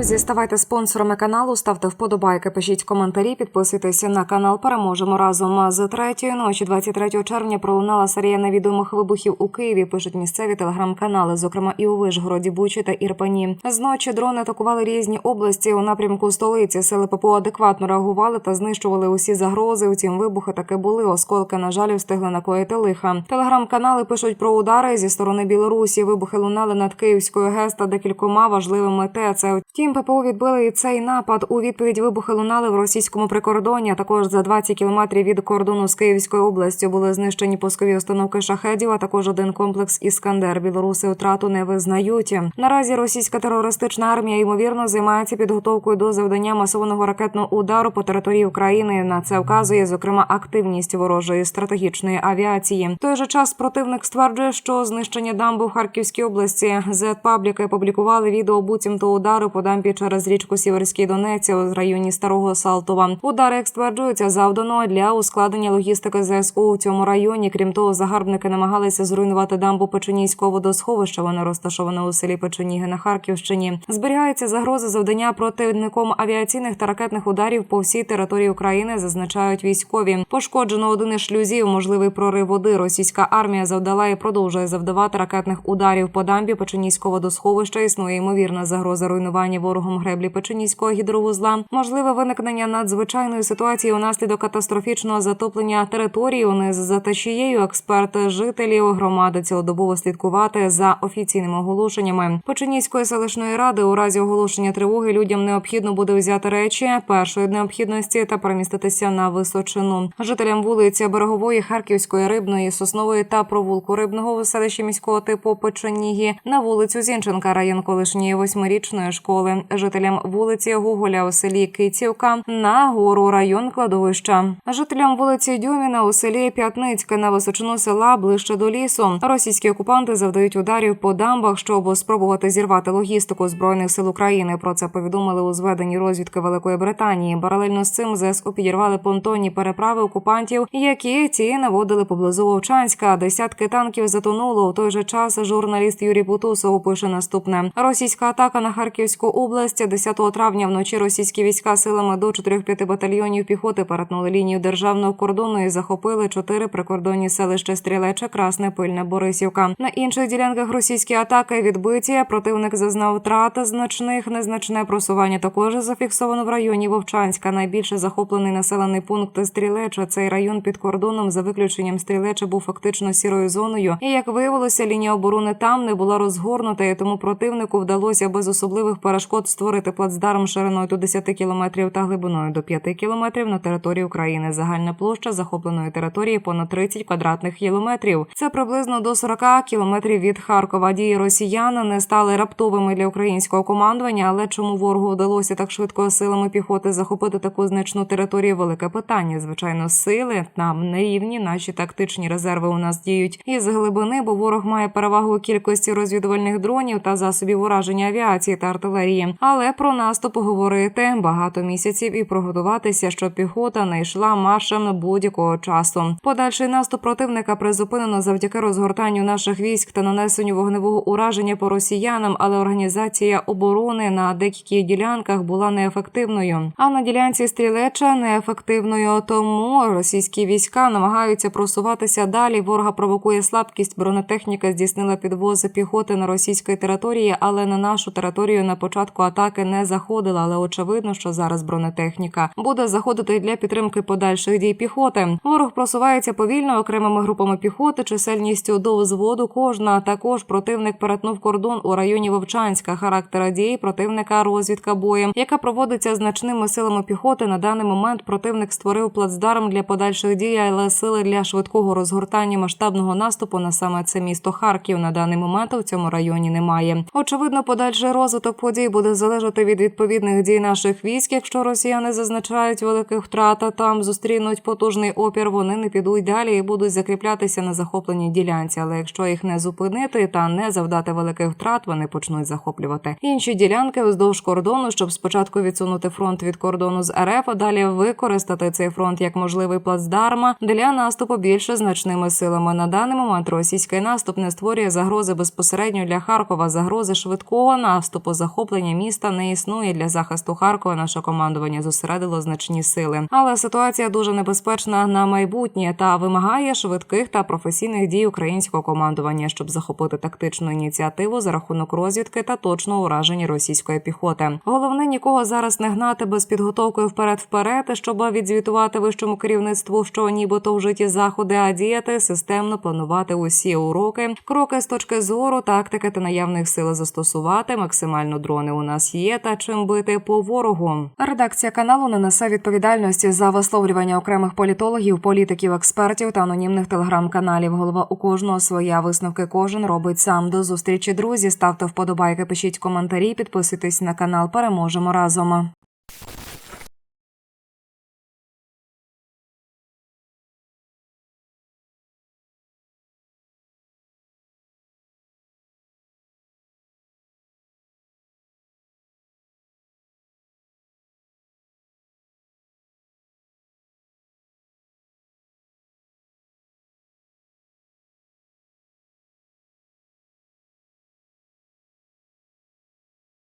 Друзі, ставайте спонсорами каналу, ставте вподобайки, пишіть коментарі, підписуйтесь на канал. Переможемо разом. З третьої ночі, 23 червня, пролунала серія невідомих вибухів у Києві. Пишуть місцеві телеграм-канали, зокрема і у Вишгороді, Бучі та Ірпені. Зночі дрони атакували різні області у напрямку столиці. Сили ППО адекватно реагували та знищували усі загрози. Утім, вибухи таки були. Осколки, на жаль, встигли накоїти лиха. Телеграм-канали пишуть про удари зі сторони Білорусі. Вибухи лунали над Київською ГЕС та декількома важливими ТЕЦ. Втім, ППО відбили і цей напад. У відповідь вибухи лунали в російському прикордоні. а Також за 20 кілометрів від кордону з Київською областю були знищені пускові установки шахедів. А також один комплекс Іскандер. Білоруси втрату не визнають. Наразі російська терористична армія ймовірно займається підготовкою до завдання масованого ракетного удару по території України. На це вказує зокрема активність ворожої стратегічної авіації. В той же час противник стверджує, що знищення дамби в Харківській області Z-пабліки опублікували відео буцімто удару по дамбі через річку Сіверський Донець у районі Старого Салтова. Удари як стверджується завдано для ускладнення логістики ЗСУ у цьому районі. Крім того, загарбники намагалися зруйнувати дамбу Печенійського водосховища. Вона розташована у селі Печеніги на Харківщині. Зберігається загроза завдання противником авіаційних та ракетних ударів по всій території України. Зазначають військові. Пошкоджено один із шлюзів. Можливий прорив води. Російська армія завдала і продовжує завдавати ракетних ударів по дамбі Печенійського водосховища. Існує ймовірна загроза руйнування ворогом греблі Печенійського гідровузла. Можливе виникнення надзвичайної ситуації унаслідок катастрофічного затоплення території униз за течією. Експерти жителів громади цілодобово слідкувати за офіційними оголошеннями Печенійської селищної ради. У разі оголошення тривоги людям необхідно буде взяти речі першої необхідності та переміститися на височину. Жителям вулиці Берегової, Харківської, Рибної, Соснової та провулку Рибного в селищі міського типу Печеніги на вулицю Зінченка, район колишньої восьмирічної школи. Жителям вулиці Гоголя у селі Кицівка на гору район кладовища. Жителям вулиці Дюміна у селі П'ятницьке на височину села ближче до лісу. Російські окупанти завдають ударів по дамбах, щоб спробувати зірвати логістику збройних сил України. Про це повідомили у зведенні розвідки Великої Британії. Паралельно з цим ЗСУ підірвали понтонні переправи окупантів, які ті наводили поблизу Вовчанська. Десятки танків затонуло. У той же час журналіст Юрій Бутусов пише наступне: російська атака на Харківську область 10 травня вночі. Російські війська силами до 4-5 батальйонів піхоти перетнули лінію державного кордону і захопили чотири прикордонні селища Стрілече, Красне, Пильне, Борисівка. На інших ділянках російські атаки відбиті. Противник зазнав втрат значних незначне просування. Також зафіксовано в районі Вовчанська. Найбільше захоплений населений пункт Стрілеча. Цей район під кордоном за виключенням Стрілеча був фактично сірою зоною. І як виявилося, лінія оборони там не була розгорнута, і тому противнику вдалося без особливих перешкод створити плацдарм шириною до 10 кілометрів та глибиною до 5 кілометрів на території України. Загальна площа захопленої території понад 30 квадратних кілометрів. Це приблизно до 40 кілометрів від Харкова. Дії росіян не стали раптовими для українського командування. Але чому ворогу вдалося так швидко силами піхоти захопити таку значну територію? Велике питання. Звичайно, сили нам не рівні. Наші тактичні резерви у нас діють із глибини, бо ворог має перевагу кількості розвідувальних дронів та засобів ураження авіації та артилерії. Але про наступ говорити багато місяців і приготуватися, щоб піхота не йшла маршем будь-якого часу. Подальший наступ противника призупинено завдяки розгортанню наших військ та нанесенню вогневого ураження по росіянам, але організація оборони на деяких ділянках була неефективною. А на ділянці стрілеча неефективною. Тому російські війська намагаються просуватися далі. Ворога провокує слабкість. Бронетехніка здійснила підвози піхоти на російській території, але на нашу територію на початку атаки не заходила. Але очевидно, що зараз бронетехніка буде заходити для підтримки подальших дій піхоти. Ворог просувається повільно окремими групами піхоти, чисельністю до взводу. Кожна також противник перетнув кордон у районі Вовчанська. Характера дій противника розвідка боєм, яка проводиться значними силами піхоти. На даний момент противник створив плацдарм для подальших дій, але сили для швидкого розгортання масштабного наступу на саме це місто Харків на даний момент у цьому районі немає. Очевидно, подальший розвиток подій буде залежати від відповідних дій наших військ. Якщо росіяни зазначають великих втрат, а там зустрінуть потужний опір, вони не підуть далі і будуть закріплятися на захопленій ділянці. Але якщо їх не зупинити та не завдати великих втрат, вони почнуть захоплювати інші ділянки вздовж кордону, щоб спочатку відсунути фронт від кордону з РФ, а далі використати цей фронт як можливий плацдарм для наступу більше значними силами. На даний момент російський наступ не створює загрози безпосередньо для Харкова, загрози швидкого наступу, захоплення захоплення міста не існує для захисту Харкова. Наше командування зосередило значні сили. Але ситуація дуже небезпечна на майбутнє та вимагає швидких та професійних дій українського командування, щоб захопити тактичну ініціативу за рахунок розвідки та точного ураження російської піхоти. Головне нікого зараз не гнати без підготовки вперед-вперед, щоб відзвітувати вищому керівництву, що нібито вжиті заходи, а діяти системно планувати усі уроки, кроки з точки зору тактики та наявних сил застосувати. Максимально дрони у нас є. Та чим бити по ворогу. Редакція каналу не несе відповідальності за висловлювання окремих політологів, політиків, експертів та анонімних телеграм-каналів. Голова у кожного своя висновки. Кожен робить сам. До зустрічі, друзі. Ставте вподобайки, пишіть коментарі, підписуйтесь на канал. Переможемо разом.